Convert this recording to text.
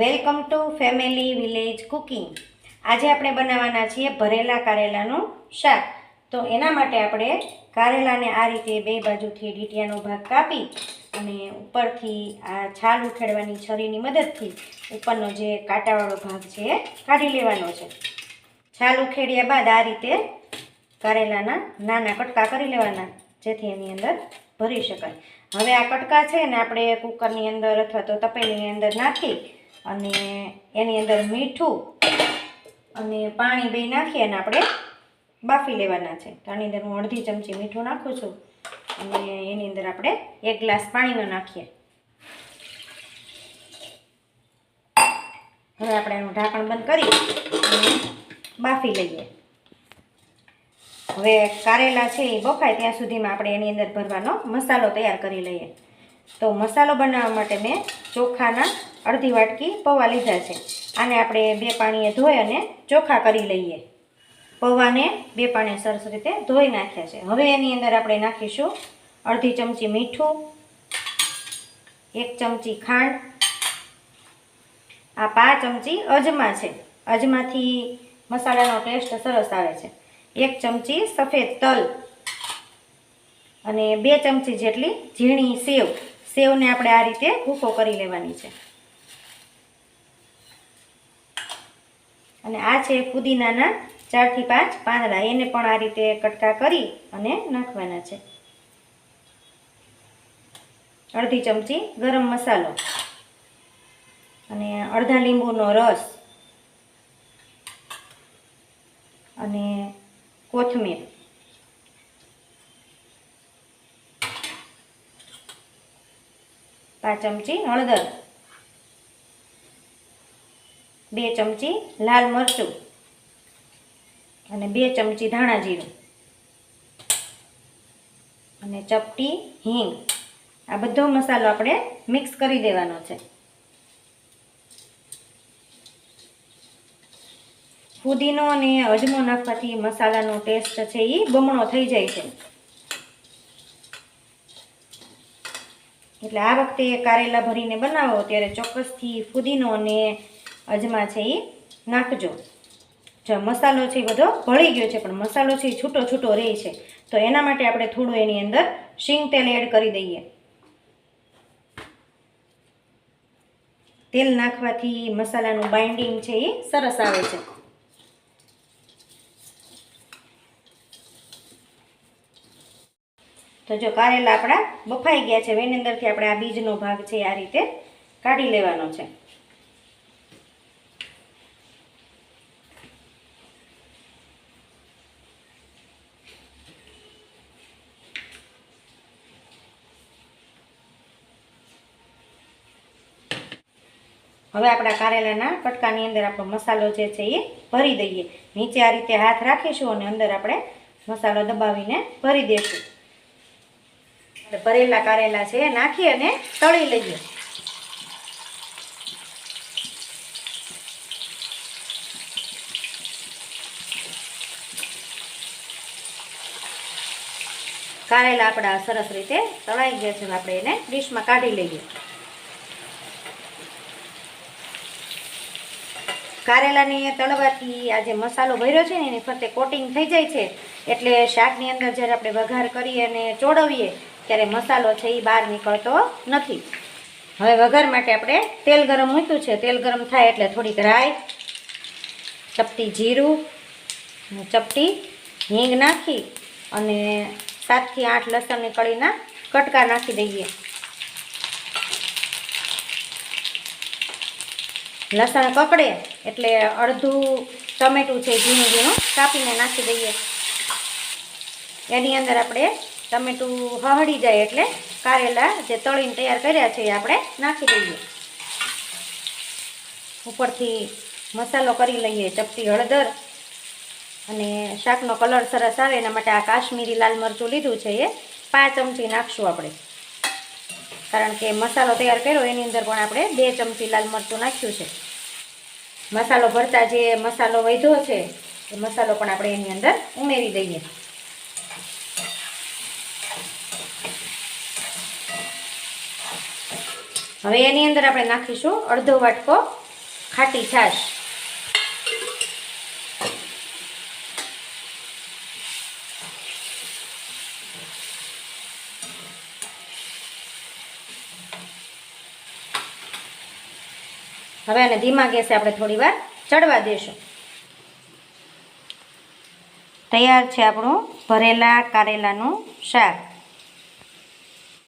Welcome to family village cooking. આજે આપણે બનાવવાના છીએ ભરેલા કારેલાનું શાક. તો એના માટે આપણે કારેલાને આ રીતે બે બાજુથી ડીટિયાનો ભાગ કાપી અને ઉપરથી આ છાલ ઉખેડવાની છરીની મદદથી ઉપરનો જે કાંટાવાળો ભાગ છે એ કાઢી લેવાનો છે. છાલ ઉખેડ્યા બાદ આ રીતે કારેલાના નાના કટકા કરી લેવાના, જેથી એની અંદર ભરી શકાય. હવે આ કટકા છે ને આપણે કુકરની અંદર અથવા તો તપેલીની અંદર નાખી અને એની અંદર મીઠું અને પાણી બે નાખી અને આપણે બાફી લેવાના છે. તો અંદર હું અડધી ચમચી મીઠું નાખું છું અને એની અંદર આપણે એક ગ્લાસ પાણીનો નાખીએ. હવે આપણે એનું ઢાંકણ બંધ કરી અને બાફી લઈએ. હવે કારેલા છે એ બફાય ત્યાં સુધીમાં આપણે એની અંદર ભરવાનો મસાલો તૈયાર કરી લઈએ. તો મસાલો બનાવવા માટે મેં ચોખાના અડધી વાટકી પૌવા લીધા છે. આને આપણે બે પાણીએ ધોઈ અને ચોખા કરી લઈએ. પૌવાને બે પાણી સરસ રીતે ધોઈ નાખ્યા છે. હવે એની અંદર આપણે નાખીશું અડધી ચમચી મીઠું, એક ચમચી ખાંડ, આ પાંચ ચમચી અજમા છે. અજમાથી મસાલાનો ટેસ્ટ સરસ આવે છે. એક ચમચી સફેદ તલ અને બે ચમચી જેટલી ઝીણી સેવ. સેવને આપણે આ રીતે ભૂકો કરી લેવાની છે. અને આ છે પુદીનાના ચારથી પાંચ પાંદડા. એને પણ આ રીતે કટકા કરી અને નાખવાના છે. અડધી ચમચી ગરમ મસાલો અને અડધા લીંબુનો રસ અને કોથમીર. પાંચ ચમચી હળદર. બે ચમચી લાલ મરચું અને બે ચમચી ધાણા જીરું અને ચપટી હિંગ. આ બધો મસાલો આપણે મિક્સ કરી દેવાનો છે. ફુદીનો અને અજમો નાખવાથી મસાલાનો ટેસ્ટ છે એ બમણો થઈ જાય છે. એટલે આ વખતે કારેલા ભરીને બનાવો ત્યારે ચોક્કસથી ફુદીનો અને અજમા છે એ નાખજો. જો મસાલો છે એ બધો ભળી ગયો છે, પણ મસાલો છે એ છૂટો છૂટો રહે છે. તો એના માટે આપણે થોડું એની અંદર શીંગ તેલ એડ કરી દઈએ. તેલ નાખવાથી મસાલાનું બાઇન્ડિંગ છે એ સરસ આવે છે. તો જો કારેલા આપણા બફાઈ ગયા છે એની અંદરથી આપણે આ બીજનો ભાગ છે આ રીતે કાઢી લેવાનો છે. હવે આપણા કારેલાના કટકાની અંદર આપણો મસાલો જે છે એ ભરી દઈએ. નીચે આ રીતે હાથ રાખીશું અને અંદર આપણે મસાલો દબાવીને ભરી દઈશું ભરેલા કારેલા છે નાખી અને તળી લઈએ. કારેલા આપણા સરસ રીતે તળાઈ ગયા છે આપણે એને ડીશમાં કાઢી લઈએ. કારેલાને તળવાથી આ જે મસાલો ભર્યો છે ને, એની ફરતે કોટિંગ થઈ જાય છે. એટલે શાકની અંદર જ્યારે આપણે વઘાર કરીએ અને ચોળવીએ, ત્યારે મસાલો છે એ બહાર નીકળતો નથી. હવે વઘાર માટે આપણે તેલ ગરમ મૂક્યું છે. તેલ ગરમ થાય એટલે થોડીક રાઈ, ચપટી જીરું ચપટી હિંગ નાખી અને સાતથી આઠ લસણની કળીના કટકા નાખી દઈએ. લસણ કકડે એટલે અડધું ટમેટું છે ઝીણું ઝીણું કાપીને નાખી દઈએ. એની અંદર આપણે ટમેટું હહળી જાય એટલે કારેલા જે તળીને તૈયાર કર્યા છે એ આપણે નાખી દઈએ. ઉપરથી મસાલો કરી લઈએ ચપટી હળદર અને શાકનો કલર સરસ આવે એના માટે આ કાશ્મીરી લાલ મરચું લીધું છે એ પાંચ ચમચી નાખશું આપણે. કારણ કે મસાલો તૈયાર કર્યો, એની અંદર પણ આપણે બે ચમચી લાલ મરચું નાખ્યું છે. મસાલો ભરતા જે મસાલો વધ્યો છે, એ મસાલો પણ આપણે એની અંદર ઉમેરી દઈએ. હવે એની અંદર આપણે નાખીશું અડધો વાટકો ખાટી છાશ. હવે આને ધીમા ગેસે આપણે થોડી વાર ચડવા દેશું. તૈયાર છે આપણું ભરેલા કારેલાનું શાક.